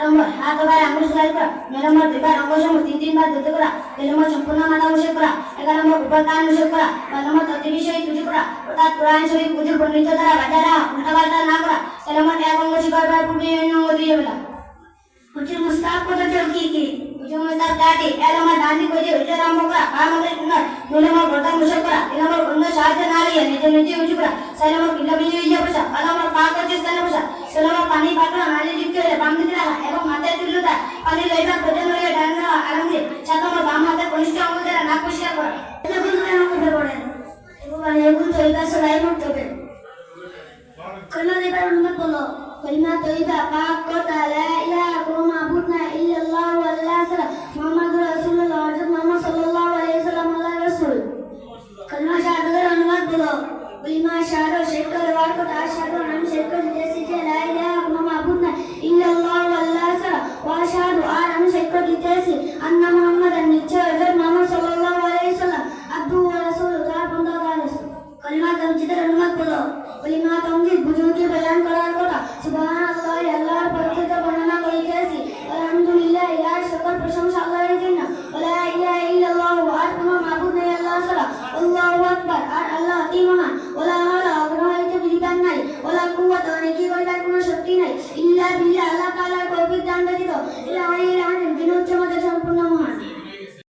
নম্বর হাত বার আঙ্গুল লাল করা নয় নম্বর দুইবার অঙ্গ সমূহ তিন তিনবার ধুতে করা দুই নম্বর সম্পূর্ণ মাথা মুছে করা এগারো নম্বর উপর কান মুছে করা বারো নম্বর তত্ত্ব বিষয়ে পুজো করা অর্থাৎ কোরআন শরীফ পুজো বর্ণিত দ্বারা বাজারা উল্টা পাল্টা না করা তেরো নম্বর এক অঙ্গ শিকার পূর্বে অন্য অঙ্গ দিয়ে বেলা হুজুর মুস্তাক কথাটা কি কি হুজুর মুস্তাক দাঁড়ি এক নম্বর ডান্ডি করে উঠে আরম্ভ করা বাম হাতের কুমার দুই নম্বর বর্তমান মুছে করা তিন নম্বর অন্য সাহায্য না নিয়ে নিজে নিজে উঁচু করা ছয় নম্বর কিলো বিজয় ইয়ে বসা পাঁচ নম্বর পা করছে স্থানে বসা ছয় নম্বর পানি পাত্র নালি যুক্ত হলে বাম সুলাইমান তোকে কলিমা দেবার অনুমতি বলো কলিমা তৈবা পাক কথা লা ইলাহা, কো মাবুদ না ইল্লাল্লাহ ওয়া আল্লাহ সাল্লাহ মুহাম্মাদুর রাসূলুল্লাহ হযরত মুহাম্মদ সাল্লাল্লাহু আলাইহি সাল্লাম, আল্লাহর রাসূল। শেখ করে নিজেদের অনুমান করল অনুমতগুলো উলিমা তুমি বুজুর্গকে বয়ান করার কথা। সুবহানাল্লাহ আল্লাহর পবিত্র বর্ণনা করিতেছি। আলহামদুলিল্লাহ ইলার সকল প্রশংসা আল্লাহর জন্য। ওলা ইয়া ইল্লাল্লাহু, আর কোনো মাবুদ নেই আল্লাহ ছাড়া। আল্লাহু আকবার, আর আল্লাহ অতি মহান। ওলা হাওলা আগ্রহ হইতে বিধান নাই। ওলা কুওয়াত মানে অনেকই করিবার কোনো শক্তি নাই। ইল্লা বিল্লাহ, আল্লাহ তাআলার পবিত্র দান দিত ইলাহা ইলাহা